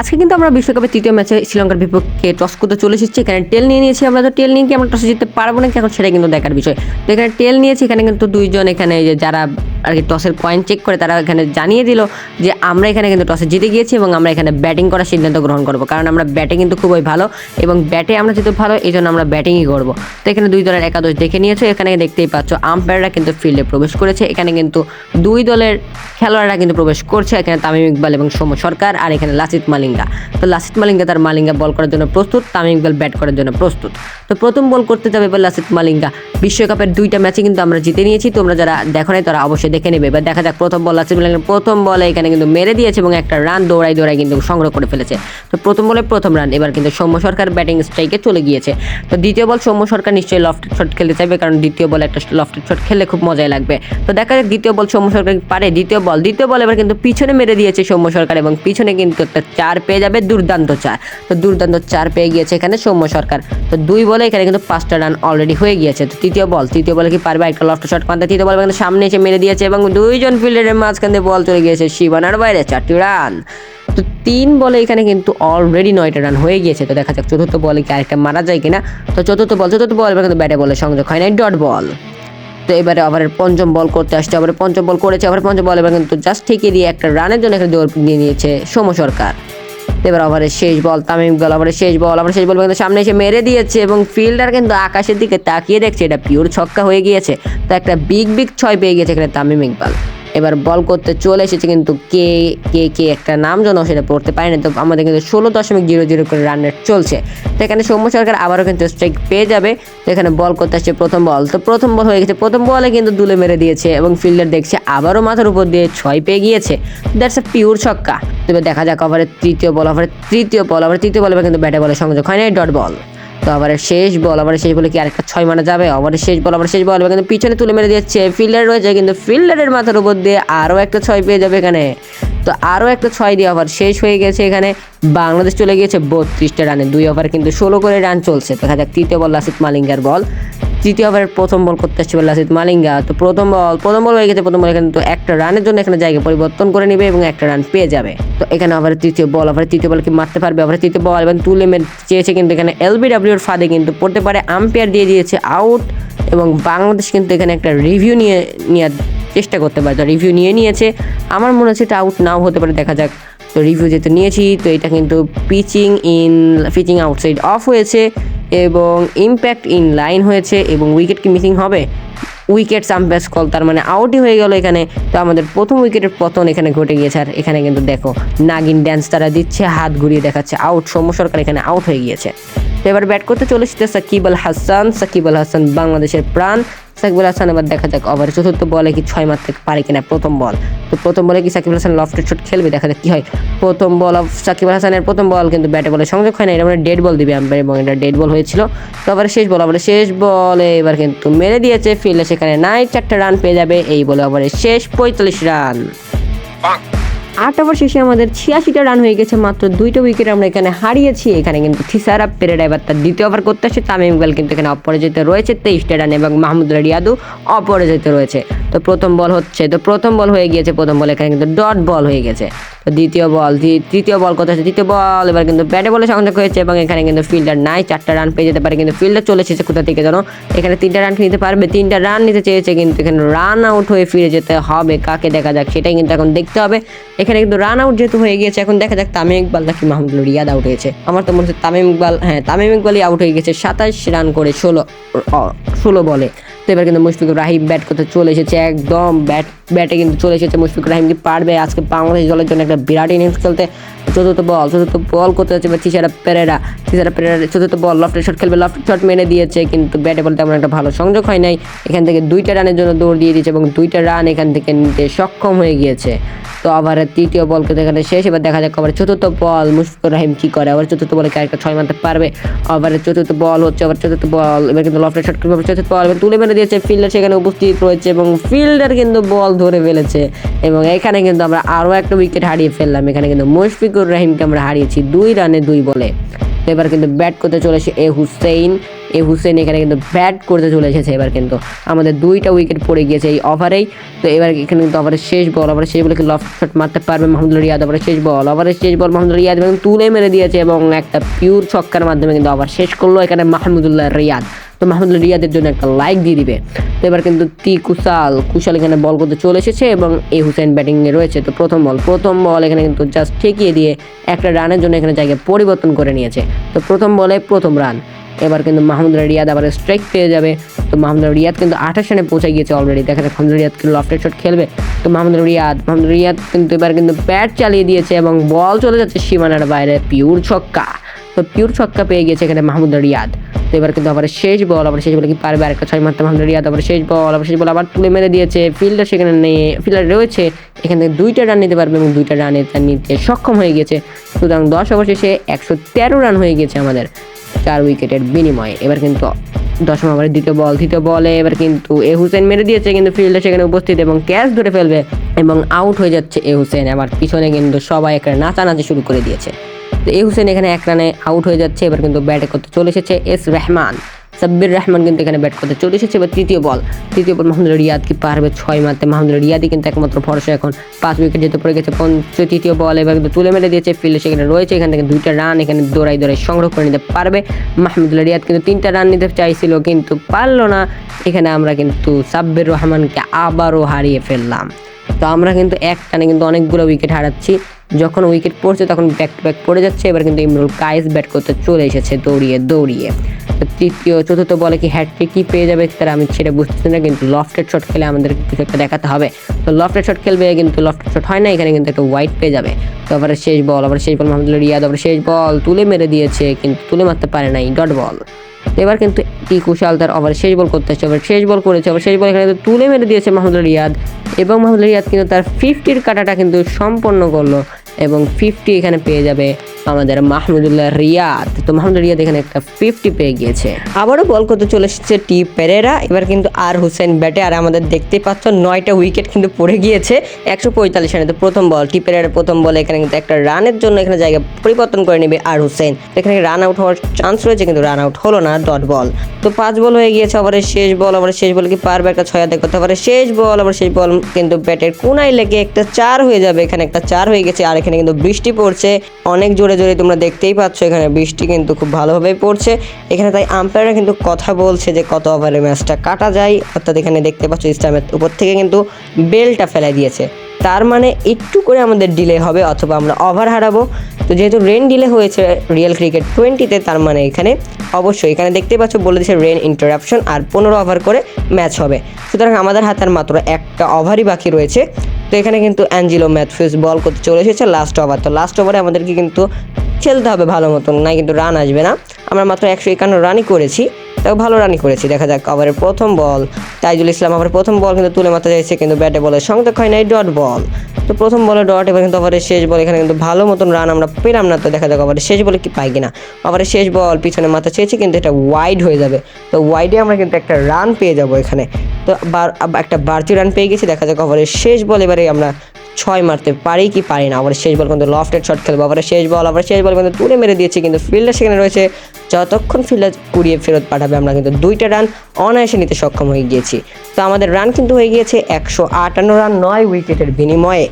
আজকে কিন্তু আমরা বিশ্বকাপের তৃতীয় ম্যাচে শ্রীলঙ্কার বিপক্ষে টস করতে চলে এসেছি। এখানে টেল নিয়ে নিয়েছি আমরা, তো টেল নিয়ে কি আমরা টসে জিততে পারব নাকি? এখন সেটা কিন্তু দেখার বিষয়। তো এখানে টেল নিয়েছি, এখানে কিন্তু দুইজন, এখানে যারা আর কি টসের পয়েন্ট চেক করে তারা এখানে জানিয়ে দিল যে আমরা এখানে কিন্তু টসে জিতে গিয়েছি এবং আমরা এখানে ব্যাটিং করার সিদ্ধান্ত গ্রহণ করব। কারণ আমরা ব্যাটে কিন্তু খুবই ভালো এবং ব্যাটে আমরা যেহেতু ভালো এই জন্য আমরা ব্যাটিংই করব। তো এখানে দুই দলের একাদশ দেখে নিয়েছো, এখানে দেখতেই পাচ্ছ আম্পায়াররা কিন্তু ফিল্ডে প্রবেশ করেছে। এখানে কিন্তু দুই দলের খেলোয়াড়রা কিন্তু প্রবেশ করছে, এখানে তামিম ইকবাল এবং সৌম্য সরকার আর এখানে লাসিত মালিঙ্গা। তো লাসিত মালিঙ্গা তার মালিঙ্গা বল করার জন্য প্রস্তুত, তামিম ইকবাল ব্যাট করার জন্য প্রস্তুত। তো প্রথম বল করতে যাবে এবার লাসিত মালিঙ্গা। বিশ্বকাপের দুইটা ম্যাচে কিন্তু আমরা জিতে নিয়েছি। তোমরা যারা দেখো নাই, তারা অবশ্যই দেখে নেবে। এবার দেখা যাক, প্রথম বল আছে প্রথম বলে এখানে কিন্তু মেরে দিয়েছে এবং একটা রান দৌড়াই দৌড়াই কিন্তু সংগ্রহ করে ফেলেছে। তো প্রথম বলে প্রথম রান। এবার কিন্তু সৌম্য সরকার ব্যাটিং স্ট্রাইকে চলে গিয়েছে। তো দ্বিতীয় বল সৌম্য সরকার নিশ্চয়ই লফটেড শট খেলতে চাইবে, কারণ দ্বিতীয় বল একটা লফটেড শট খেললে খুব মজাই লাগবে। তো দেখা যাক, দ্বিতীয় বল সৌম্য সরকার পারে? দ্বিতীয় বল। দ্বিতীয় বল এবার কিন্তু পিছনে মেরে দিয়েছে সৌম্য সরকার এবং পিছনে কিন্তু একটা চার পেয়ে যাবে দুর্দান্ত চার। তো দুর্দান্ত চার পেয়ে গিয়েছে এখানে সৌম্য সরকার। তো দুই বলে এখানে কিন্তু পাঁচটা রান অলরেডি হয়ে গিয়েছে। তো তৃতীয় বল, তৃতীয় বলে কি পারবে? একটা লফট শট মারতে তৃতীয় বল কিন্তু সামনে এসে মেরে দিয়েছে এবং দুইজন ফিল্ডারের মাঝখান দিয়ে বল চলে গিয়েছে শিবানার বাইরে চারটি রান। তো তিন বলে এখানে কিন্তু অলরেডি নয়টা রান হয়ে গিয়েছে। তো দেখা যাক চতুর্থ বলে কি আরেকটা মারা যায় কিনা। তো চতুর্থ বল চতুর্থ বল, এবার কিন্তু ব্যাটে বলে সংযোগ হয় নাই, ডট বল। তো এবারে ওভারের পঞ্চম বল করতে আসছে আবার পঞ্চম বল করেছে আবার পঞ্চম বল এবার কিন্তু জাস্ট ঠেকিয়ে দিয়ে একটা রানের জন্য এখানে দৌড় দিয়ে নিয়েছে সৌম্য সরকার। এবার ওভারের শেষ বল, তামিম ইকবাল ওভারের শেষ বল আবার শেষ বল কিন্তু সামনে এসে মেরে দিয়েছে এবং ফিল্ডার কিন্তু আকাশের দিকে তাকিয়ে দেখছে, এটা পিওর ছক্কা হয়ে গিয়েছে। তো একটা বিগ বিগ ছয় পেয়ে গেছে এখানে তামিম ইকবাল। এবার বল করতে চলে এসেছে কিন্তু কে কে কে একটা নাম যেন সেটা পড়তে পারেনি। তো আমাদের কিন্তু ষোলো দশমিক জিরো জিরো করে রান রেট চলছে। তো এখানে সৌম্য সরকার আবারও কিন্তু স্ট্রাইক পেয়ে যাবে। তো এখানে বল করতে আসছে প্রথম বল তো প্রথম বল হয়ে গেছে। প্রথম বলে কিন্তু দুলে মেরে দিয়েছে এবং ফিল্ডার দেখছে আবারও মাথার উপর দিয়ে ছয় পেয়ে গিয়েছে। দ্যাটস এ পিওর ছক্কা। তবে দেখা যাক ওভারের তৃতীয় বল ওভারের তৃতীয় বল ওভারের তৃতীয় বল এবার কিন্তু ব্যাটে বলে সংযোগ হয় নাই। ডট বল তো আবার শেষ বল, আবার শেষ বলে কি আরেকটা ছয় মানা যাবে? আবার শেষ বল, আবার শেষ বল। কিন্তু পিছনে তুলে মেরে দিচ্ছে ফিল্ডার রয়েছে, কিন্তু ফিল্ডারের মাথার উপর দিয়ে আরও একটা ছয় পেয়ে যাবে এখানে। তো আরও একটা ছয় দিয়ে ওভার শেষ হয়ে গেছে এখানে। বাংলাদেশ চলে গিয়েছে বত্রিশটা রানে। দুই ওভার কিন্তু ষোলো করে রান চলছে। দেখা যাক তৃতীয় বল লাসিত মালিঙ্গার বল তৃতীয় ওভারের প্রথম বল করতে আসছে লাসিত মালিঙ্গা। তো প্রথম বল প্রথম বল হয়ে গেছে, প্রথম বল এখানে তো একটা রানের জন্য এখানে জায়গা পরিবর্তন করে নেবে এবং একটা রান পেয়ে যাবে। তো এখানে আবার তৃতীয় বল আবার তৃতীয় বল কি মারতে পারবে? আবার তৃতীয় বল এবং তুলে মেরে চেয়েছে কিন্তু এখানে এলবিডব্লিউর ফাঁদে কিন্তু পড়তে পারে। আম্পায়ার দিয়ে দিয়েছে আউট এবং বাংলাদেশ কিন্তু এখানে একটা রিভিউ নিয়ে নেওয়ার চেষ্টা করতে পারে। তো রিভিউ নিয়ে নিয়েছে। আমার মনে হচ্ছে এটা আউট নাও হতে পারে, দেখা যাক। তো রিভিউ যেহেতু নিয়েছি, তো এটা কিন্তু pitching in pitching outside off হয়েছে এবং ইম্প্যাক্ট ইন লাইন হয়েছে এবং উইকেট কি মিসিং হবে? উইকেট সাম্পাস কল তার মানে আউটই হয়ে গেল এখানে। তো আমাদের প্রথম উইকেটের পতন এখানে ঘটে গিয়েছে। আর এখানে কিন্তু দেখো, নাগিন ড্যান্স তারা দিচ্ছে, হাত ঘুরিয়ে দেখাচ্ছে আউট সৌম্য সরকার এখানে আউট হয়ে গিয়েছে। তো এবার ব্যাট করতে চলে এসেছে সাকিব আল হাসান। সাকিব আল হাসান বাংলাদেশের প্রাণ। সাকিব আল হাসান এবার দেখা যাক ওভারে চতুর্থ বলে কি ছয় মারতে পারে কিনা প্রথম বল। তো প্রথম বলে কি সাকিব আল হাসান লফটেড শট খেলবে? দেখা যাক কি হয়। প্রথম বল অফ সাকিব হাসানের প্রথম বল, কিন্তু ব্যাটে বলে সংযোগ হয় না এটা মানে ডেড বল দিবে আম্পায়ার এবং এটা ডেড বল হয়েছিল। তো আবার শেষ বল, আবার শেষ বলে এবার কিন্তু মেরে দিয়েছে, ফিল্ডে সেখানে নাই, চারটা রান পেয়ে যাবে, এই বলে ওভারে শেষ পঁয়তাল্লিশ রান আট ওভার শেষে আমাদের ছিয়াশিটা রান হয়ে গেছে, মাত্র দুইটা উইকেট আমরা এখানে হারিয়েছি। এখানে কিন্তু থিসারা পেরেরা এবার তার দ্বিতীয় ওভার করতে আসছে তামিম ইকবাল কিন্তু এখানে অপরাজিত রয়েছে, তেইশটা রান এবং মাহমুদ রিয়াদু অপরাজিত রয়েছে। তো প্রথম বল হচ্ছে, তো প্রথম বল হয়ে গিয়েছে, প্রথম বল এখানে কিন্তু ডট বল হয়ে গেছে। দ্বিতীয় বল তৃতীয় বল করতে আছে? তৃতীয় বল, এবার কিন্তু ব্যাটে বলে সংযোগ হয়েছে এবং এখানে কিন্তু ফিল্ডার নাই। চারটা রান পেয়ে যেতে পারে, কিন্তু ফিল্ডার চলে এসেছে কোথা থেকে জানো এখানে তিনটা রান নিতে পারবে, তিনটা রান নিতে চেয়েছে, কিন্তু এখানে রান আউট হয়ে ফিরে যেতে হবে। কাকে দেখা যাক, সেটাই কিন্তু এখন দেখতে হবে। এখানে কিন্তু রান আউট যেহেতু হয়ে গিয়েছে, এখন দেখা যাক তামিম ইকবাল নাকি মাহমুদুল রিয়াদ আউট হয়েছে। আমার তো মনে হচ্ছে তামিম ইকবাল হ্যাঁ তামিম ইকবালই আউট হয়ে গেছে সাতাশ রান করে ষোলো ষোলো বলে। তো এবার কিন্তু মুশফিকুর রাহিম ব্যাট করতে চলে এসেছে, একদম ব্যাট ব্যাটে কিন্তু চলে এসেছে মুশফিকুর রাহিম। কি পারবে? আজকে বাংলাদেশ দলের জন্য একটা বিরাট ইনিংস খেলতে। চতুর্থ বল চতুর্থ বল করতে হচ্ছে এবার তিসারা পেরেরা। তিসারা পেরেরা চতুর্থ বল লফটের শট খেলবে লফটের শট মেরে দিয়েছে, কিন্তু ব্যাটে বল তেমন একটা ভালো সংযোগ হয় নাই। এখান থেকে দুইটা রানের জন্য দৌড় দিয়ে দিয়েছে এবং দুইটা রান এখান থেকে নিতে সক্ষম হয়ে গিয়েছে। তো ওভারের তৃতীয় বল কিন্তু এখানে শেষ। এবার দেখা যাক আবার চতুর্থ বল মুশফিকুর রাহিম কি করে। আবার চতুর্থ বলে একটা ছয় মারতে পারবে? ওভারের চতুর্থ বল হচ্ছে আবার চতুর্থ বল এবার কিন্তু লফটের শট খেলবে চতুর্থ বল এবার তুলে মেরে দিয়েছে ফিল্ডার সেখানে উপস্থিত রয়েছে এবং ফিল্ডার কিন্তু বল ধরে ফেলেছে। এবং এখানে কিন্তু আমরা আরও একটা উইকেট হারিয়ে ফেললাম। এখানে কিন্তু মুশফিকুর রাহিমকে আমরা হারিয়েছি দুই রানে দুই বলে। এবার কিন্তু ব্যাট করতে চলেছে এ হুসেইন। এ হুসেন এখানে কিন্তু ব্যাট করতে চলে এসেছে। এবার কিন্তু আমাদের দুইটা উইকেট পড়ে গিয়েছে এই ওভারেই তো এবার এখানে কিন্তু ওভারের শেষ বল ওভারের শেষ বলে লফট শট মারতে পারবে মাহমুদুল রিয়াদ? ওভারের শেষ বল ওভারের শেষ বল মাহমুদুল রিয়াদ এবং তুলে মেরে দিয়েছে এবং একটা পিওর ছক্কার মাধ্যমে কিন্তু ওভার শেষ করল এখানে মাহমুদুল্লাহ রিয়াদ। তো মাহমুদুল রিয়াদের জন্য একটা লাইক দিয়ে দিবে। তো এবার কিন্তু তি কুশাল কুশাল এখানে বল করতে চলে এসেছে এবং এ হুসেন ব্যাটিংয়ে রয়েছে। তো প্রথম বল প্রথম বল এখানে কিন্তু জাস্ট ঠেকিয়ে দিয়ে একটা রানের জন্য এখানে জায়গায় পরিবর্তন করে নিয়েছে। তো প্রথম বলে প্রথম রান এবার কিন্তু মাহমুদুল রিয়াদ আবার স্ট্রাইক পেয়ে যাবে। তো মাহমুদুল রিয়াদ কিন্তু আঠাশ রানে পৌঁছে গিয়েছে অলরেডি দেখা যাক মাহমুদুল রিয়াদ কিন্তু লফটেড শট খেলবে। তো মাহমুদুল রিয়াদ মাহমুদুল রিয়াদ কিন্তু এবার কিন্তু ব্যাট চালিয়ে দিয়েছে এবং বল চলে যাচ্ছে সীমানার বাইরে। পিওর ছক্কা। তো পিওর ছক্কা পেয়ে গিয়েছে এখানে মাহমুদুল রিয়াদ। এবার কিন্তু আবার শেষ বল, আবার শেষ বলে কি পারবে আরেকটা ছয় মারতে মাহমুদুল রিয়াদ, আবার শেষ বল, আবার শেষ বল আবার তুলে মেরে দিয়েছে। ফিল্ডার সেখানে নেই, ফিল্ডার রয়েছে, এখান থেকে দুইটা রান নিতে পারবে এবং দুইটা রানে নিতে সক্ষম হয়ে গেছে সুতরাং দশ ওভার একশো তেরো রান হয়ে গেছে আমাদের চার উইকেটের বিনিময়ে। এবার কিন্তু দশম ওভারের দ্বিতীয় বল, দ্বিতীয় বলে এবার কিন্তু এ হুসেন মেরে দিয়েছে, কিন্তু ফিল্ডে সেখানে উপস্থিত এবং ক্যাচ ধরে ফেলবে এবং আউট হয়ে যাচ্ছে এ হুসেন। আবার পিছনে কিন্তু সবাই একটা নাচানাচি শুরু করে দিয়েছে। তো এ হুসেন এখানে এক রানে আউট হয়ে যাচ্ছে, এবার কিন্তু ব্যাটে করতে চলে এসেছে এস রহমান। সাব্বির রহমান কিন্তু এখানে ব্যাট করতে চলে এসেছে, এবার তৃতীয় বল তৃতীয় বল মাহমুদুল রিয়াদ কি পারবে ছয় মারতে? মাহমুদুল রিয়াদই কিন্তু একমাত্র ভরসা এখন। পাঁচ উইকেট যেতে পড়ে গেছে, পঞ্চ, তৃতীয় বল এবার কিন্তু তুলে মেরে দিয়েছে ফিল্ডে সেখানে রয়েছে, এখান থেকে দুইটা রান এখানে দৌড়াই দৌড়াই সংগ্রহ করে নিতে পারবে। মাহমুদুল রিয়াদ কিন্তু তিনটা রান নিতে চাইছিল, কিন্তু পারল না। এখানে আমরা কিন্তু সাব্বির রহমানকে আবারও হারিয়ে ফেললাম। তো আমরা কিন্তু এক টানে কিন্তু অনেকগুলো উইকেট হারাচ্ছি। যখন উইকেট পড়ছে তখন ব্যাক টু ব্যাক পড়ে যাচ্ছে, এবার কিন্তু ইমরুল কায়েস ব্যাট করতে চলে এসেছে দৌড়িয়ে দৌড়িয়ে। তো তৃতীয়, চতুর্থ বলে কি হ্যাট্রিক কি পেয়ে যাবে তারা আমি সেটা বুঝতেছি না, কিন্তু লফটেড শট খেলে আমাদের কিছু একটা দেখাতে হবে। তো লফটেড শট খেলবে কিন্তু লফটেড শট হয় না, এখানে কিন্তু একটা হোয়াইট পেয়ে যাবে। তো আবার শেষ বল আবার শেষ বল মাহমুদুল্লাহ রিয়াদ, আবার শেষ বল তুলে মেরে দিয়েছে, কিন্তু তুলে মারতে পারে নাই ডট বল এবার কিন্তু টি কুশাল তার ওভার শেষ বল করতে আবার শেষ বল করেছে, আবার শেষ বল এখানে তুলে মেরে দিয়েছে মাহমুদুল রিয়াদ। এবং মাহমুদুল রিয়াদ কিন্তু তার ফিফটির কাটাটা কিন্তু সম্পন্ন করল। এবং ফিফটি এখানে পেয়ে যাবে। আমাদের মাহমুদুল্লাহ রিয়াদ। তো মাহমুদুল রিয়াদ এখানে একটা ফিফটি পেয়ে গিয়েছে। আবারও বল করতে চলে এসেছে টি পেরেরা এবার কিন্তু আর হুসেন ব্যাটে, আর আমাদের দেখতেই পাচ্ছ, নয়টা উইকেট কিন্তু পড়ে গিয়েছে একশো পঁয়তাল্লিশ রানে। তো প্রথম বল টি পেরেরার প্রথম বলে এখানে কিন্তু একটা রানের জন্য এখানে জায়গা পরিবর্তন করে নেবে আর হুসেন। এখানে রান আউট হওয়ার চান্স রয়েছে, কিন্তু রান আউট হলো না ডট বল তো পাঁচ বল হয়ে গিয়েছে আবার শেষ বল আবার শেষ বল কি পারবে একটা ছয় আদায় করতে? পারে শেষ বল আবার শেষ বল, কিন্তু ব্যাটের কোনায় লেগে একটা চার হয়ে যাবে। এখানে একটা চার হয়ে গেছে, আর এখানে কিন্তু বৃষ্টি পড়ছে। অনেক জোরে জোরে তোমরা দেখতেই পাচ্ছ, এখানে বৃষ্টি কিন্তু খুব ভালোভাবেই পড়ছে। এখানে তাই আম্পায়াররা কিন্তু কথা বলছে যে কত ওভারে ম্যাচটা কাটা যায়। অর্থাৎ এখানে দেখতে পাচ্ছ, ইসলামের উপর থেকে কিন্তু বেলটা ফেলাই দিয়েছে। তার মানে একটু করে আমাদের ডিলে হবে, অথবা আমরা ওভার হারাবো। তো যেহেতু রেন ডিলে হয়েছে রিয়েল ক্রিকেট টোয়েন্টিতে, তার মানে এখানে অবশ্যই, এখানে দেখতে পাচ্ছ বলে দিচ্ছে রেন ইন্টারাপশন আর পনেরো ওভার করে ম্যাচ হবে। সুতরাং আমাদের হাতে আর মাত্র একটা ওভারই বাকি রয়েছে। তো এখানে কিন্তু অ্যাঞ্জিলো ম্যাথফিউস বল করতে চলে এসেছে লাস্ট ওভার। তো লাস্ট ওভারে আমাদেরকে কিন্তু খেলতে হবে ভালো মতন, না কিন্তু রান আসবে না। আমরা মাত্র একশো একান্ন রানই করেছি। তাও ভালো রানই করেছি। দেখা যাক ওভারের প্রথম বল তাইজুল ইসলাম আবার প্রথম বল কিন্তু তুলে মারতে চাইছে কিন্তু ব্যাটে বলের সংযোগ হয় নাই ডট বল তো প্রথম বলে ডট এবার কিন্তু ওভারের শেষ বল এখানে কিন্তু ভালো মতন রান আমরা পেলাম না, তো দেখা যাক ওভারের শেষ বলে কি পাই কিনা। ওভারের শেষ বল পিছনে মাথা চেয়েছি কিন্তু এটা ওয়াইড হয়ে যাবে। তো ওয়াইডে আমরা কিন্তু একটা রান পেয়ে যাব এখানে। তো একটা বাড়তি রান পেয়ে গেছি, দেখা যাক ওভারের শেষ বল এবারে আমরা ছয় মারতে পারি কি পারি না। আবার শেষ বল কিন্তু লফটেড শট খেলব, আবার শেষ বল, আবার শেষ বল কিন্তু তুলে মেরে দিয়েছে কিন্তু ফিল্ডার সেখানে রয়েছে। যতক্ষণ ফিল্ডার কুড়িয়ে ফেরত পাঠাবে, আমরা কিন্তু দুইটা রান অনায়াসে নিতে সক্ষম হয়ে গিয়েছি। তো আমাদের রান কিন্তু হয়ে গিয়েছে একশো আটান্ন রান নয় উইকেটের বিনিময়ে।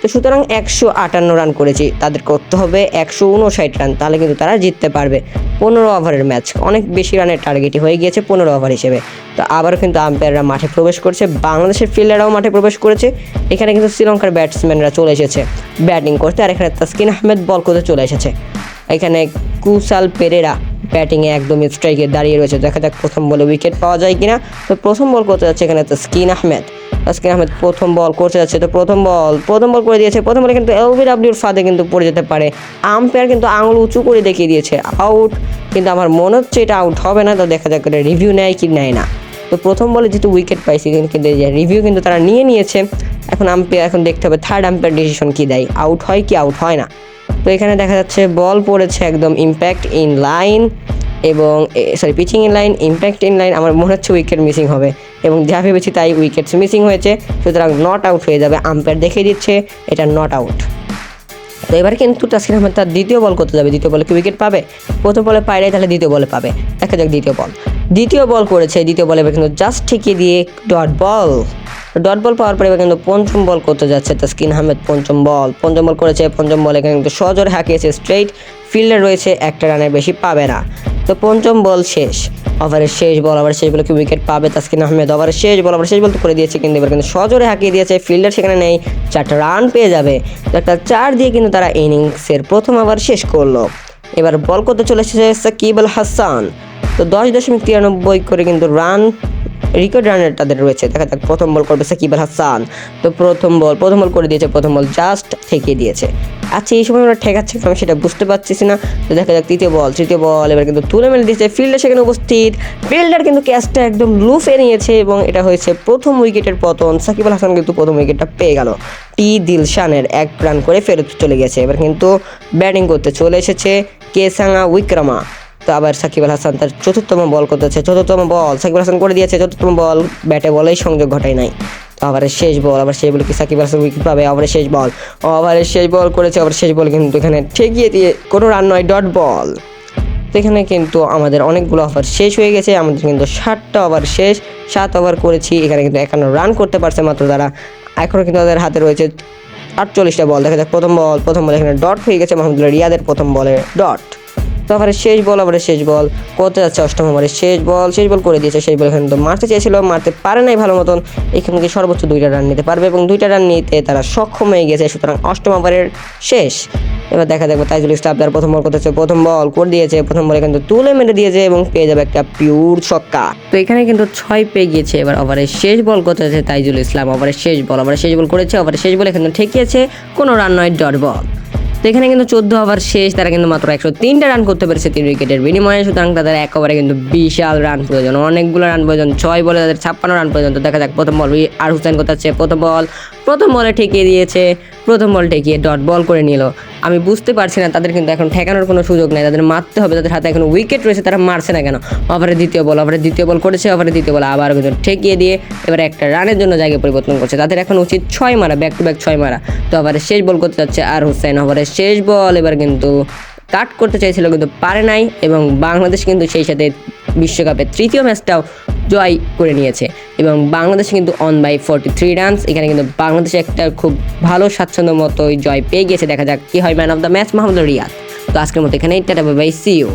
তো সুতরাং একশো আটান্ন রান করেছি। তাদের করতে হবে একশো উনষাট রান, তাহলে কিন্তু তারা জিততে পারবে পনেরো ওভারের ম্যাচ। অনেক বেশি রানের টার্গেটই হয়ে গিয়েছে পনেরো ওভার হিসেবে। তো আবারও কিন্তু আম্পায়াররা মাঠে প্রবেশ করেছে, বাংলাদেশের ফিল্ডাররাও মাঠে প্রবেশ করেছে। এখানে কিন্তু শ্রীলঙ্কার ব্যাটসম্যানরা চলে এসেছে ব্যাটিং করতে, আর এখানে তাসকিন আহমেদ বল করতে চলে এসেছে। এখানে কুসাল পেরেরা ব্যাটিংয়ে একদম স্ট্রাইকে দাঁড়িয়ে রয়েছে। দেখা যাক প্রথম বলে উইকেট পাওয়া যায় কিনা। তো প্রথম বল করতে যাচ্ছে এখানে তাসকিন আহমেদ। তাসকিন আহমেদ প্রথম বল করতে যাচ্ছে। তো প্রথম বল প্রথম বল করে দিয়েছে। প্রথম বলে কিন্তু এলবিডাব্লিউর ফাঁদে কিন্তু পড়ে যেতে পারে। আম্পায়ার কিন্তু আঙুল উঁচু করে দেখিয়ে দিয়েছে। আউট কিন্তু আমার মনে হচ্ছে এটা আউট হবে না। তো দেখা যাক রিভিউ নেয় কি নেয় না। তো প্রথম বলে যেহেতু উইকেট পাইছি কিন্তু রিভিউ কিন্তু তারা নিয়ে নিয়েছে। এখন আম্পায়ার, এখন দেখতে হবে থার্ড আম্পায়ার ডিসিশন কী দেয়। আউট হয় কি আউট হয় না। তো এখানে দেখা যাচ্ছে বল পড়েছে একদম ইম্প্যাক্ট ইন লাইন এবং sorry pitching in line impact in line আমার মনে হচ্ছে উইকেট মিসিং হবে। এবং যা ভেবেছি তাই উইকেটস মিসিং হয়েছে। সুতরাং নট আউট হয়ে যাবে। আম্পায়ার দেখিয়ে দিচ্ছে এটা নট আউট তো এবার কিন্তু তাসকিন আহমেদ তার দ্বিতীয় বল করতে যাবে। দ্বিতীয় বলে কি উইকেট পাবে? প্রথম বলে পায় নাই, তাহলে দ্বিতীয় বলে পাবে। দেখা যাক দ্বিতীয় বল দ্বিতীয় বল করেছে দ্বিতীয় বলে এবার কিন্তু জাস্ট ঠিকিয়ে দিয়ে ডট বল ডট বল পাওয়ার পরে এবার কিন্তু পঞ্চম বল করতে যাচ্ছে তাসকিন আহমেদ পঞ্চম বল পঞ্চম বল করেছে পঞ্চম বলে কিন্তু সজোরে হাঁকিয়েছে স্ট্রেইট ফিল্ডে রয়েছে একটা রানের বেশি পাবে না। তো পঞ্চম বল শেষ। ওভারের শেষ বল ওভারের শেষ বলে কি উইকেট পাবে তাসকিন আহমেদ? ওভারের শেষ বল ওভারের শেষ বল তো করে দিয়েছে কিন্তু এবার কিন্তু সজোরে হাঁকিয়ে দিয়েছে। ফিল্ডার সেখানে নেই, চারটা রান পেয়ে যাবে। একটা চার দিয়ে কিন্তু তারা ইনিংসের প্রথম ওভার শেষ করল। এবার বল করতে চলে এসেছে সাকিব আল হাসান। তো দশ দশমিক তিরানব্বই করে কিন্তু রান রিকর্ড রানের তাদের রয়েছে। দেখা যাক, প্রথম বল করবে সাকিব আল হাসান। তো প্রথম বল প্রথম বল করে দিয়েছে, প্রথম বল জাস্ট ঠেকিয়ে দিয়েছে। আচ্ছা এই সময় ওরা ঠেকাচ্ছে আমি সেটা বুঝতে পারছিস না। তো দেখা যাক, তৃতীয় বল তৃতীয় বল এবার কিন্তু তুলে মেলে দিয়েছে ফিল্ডার সেখানে উপস্থিত। ফিল্ডার কিন্তু ক্যাচটা একদম লুফে নিয়েছে এবং এটা হয়েছে প্রথম উইকেটের পতন। সাকিব আল হাসান কিন্তু প্রথম উইকেটটা পেয়ে গেল। টি দিলশানের এক রান করে ফেরত চলে গেছে। এবার কিন্তু ব্যাটিং করতে চলে এসেছে কেসাঙ্গা উইক্রমা। তো আবার সাকিব আল হাসান তার চতুর্থম বল করতেছে চতুর্থম বল, সাকিব আল হাসান করে দিয়েছে চতুর্থম বল, ব্যাটে বলেই সংযোগ ঘটায় নাই। তো আবারের শেষ বল, আবার সেই বল কি সাকিব আল হাসান উইকেট পাবে? ওভারের শেষ বল। ওভারের শেষ বল করেছে, আবার শেষ বল কিন্তু এখানে ঠেকিয়ে দিয়ে কোনো রান নয়, ডট বল। এখানে কিন্তু আমাদের অনেকগুলো ওভার শেষ হয়ে গেছে, আমাদের কিন্তু ষাটটা ওভার শেষ, সাত ওভার করেছি। এখানে কিন্তু একান্ন রান করতে পারছে মাত্র তারা। এখনও কিন্তু তাদের হাতে রয়েছে আটচল্লিশটা বল। দেখা যাক প্রথম বল প্রথম বল এখানে ডট হয়ে গেছে মাহমুদুল্লাহ রিয়াদের প্রথম বলে ডট। তো শেষ বল ওভারের শেষ বল। করতে যাচ্ছে অষ্টম ওভারের শেষ বল শেষ বল করে দিয়েছে, শেষ বল এখানে তো মারতে চেয়েছিল, মারতে পারে নাই ভালো মতন। এখান থেকে সর্বোচ্চ দুইটা রান নিতে পারবে এবং দুইটা রান নিতে তারা সক্ষম হয়ে গেছে, সুতরাং অষ্টম ওভারের শেষ। এবার দেখা দেখবে তাইজুল ইসলাম তার প্রথম বল করতেছে, প্রথম বল করে দিয়েছে, প্রথম বলে কিন্তু তুলে মেরে দিয়েছে এবং পেয়ে যাবে একটা পিওর ছক্কা। তো এখানে কিন্তু ছয় পেয়ে গিয়েছে এবার ওভারের শেষ বল করতে করতেছে তাইজুল ইসলাম, ওভারের শেষ বল, ওভারের শেষ বল করেছে, ওভারের শেষ বল এখানে ঠেকিয়েছে, কোনো রান নয়, ডট বল। তো এখানে কিন্তু চোদ্দ ওভার শেষ, তারা কিন্তু মাত্র একশো তিনটা রান করতে পেরেছে তিন উইকেটের বিনিময়ে। সুতরাং তাদের এক ওভারে কিন্তু বিশাল রান প্রয়োজন। অনেকগুলো রান প্রয়োজন ছয় বলে তাদের ছাপ্পান্ন রান প্রয়োজন তো দেখা যাক, প্রথম বল আর হুসেন করতে প্রথম বল প্রথম বলে ঠেকিয়ে দিয়েছে, প্রথম বল ঠেকিয়ে ডট বল করে নিল। আমি বুঝতে পারছি না, তাদের কিন্তু এখন ঠেকানোর কোনো সুযোগ নেই, তাদের মারতে হবে, তাদের হাতে এখন উইকেট রয়েছে, তারা মারছে না কেন? ওভারে দ্বিতীয় বল ওভারে দ্বিতীয় বল করেছে ওভারে দ্বিতীয় বল আবার কিন্তু ঠেকিয়ে দিয়ে এবার একটা রানের জন্য জায়গা পরিবর্তন করছে। তাদের এখন উচিত ছয় মারা ব্যাক টু ব্যাক ছয় মারা। তো ওভারে শেষ বল করতে যাচ্ছে আর হুসেন ওভারে শেষ বল এবার কিন্তু কাট করতে চাইছিল কিন্তু পারে নাই এবং বাংলাদেশ কিন্তু সেই সাথে বিশ্বকাপের তৃতীয় ম্যাচটাও জয় করে নিয়েছে। এবং বাংলাদেশে কিন্তু won by forty three runs এখানে কিন্তু বাংলাদেশ একটা খুব ভালো স্বাচ্ছন্দ্য মতো জয় পেয়ে গিয়েছে দেখা যাক কি হয় man of the match Mohammad Riyad. তো আজকের মতো এখানেই, টাটা বাই সিও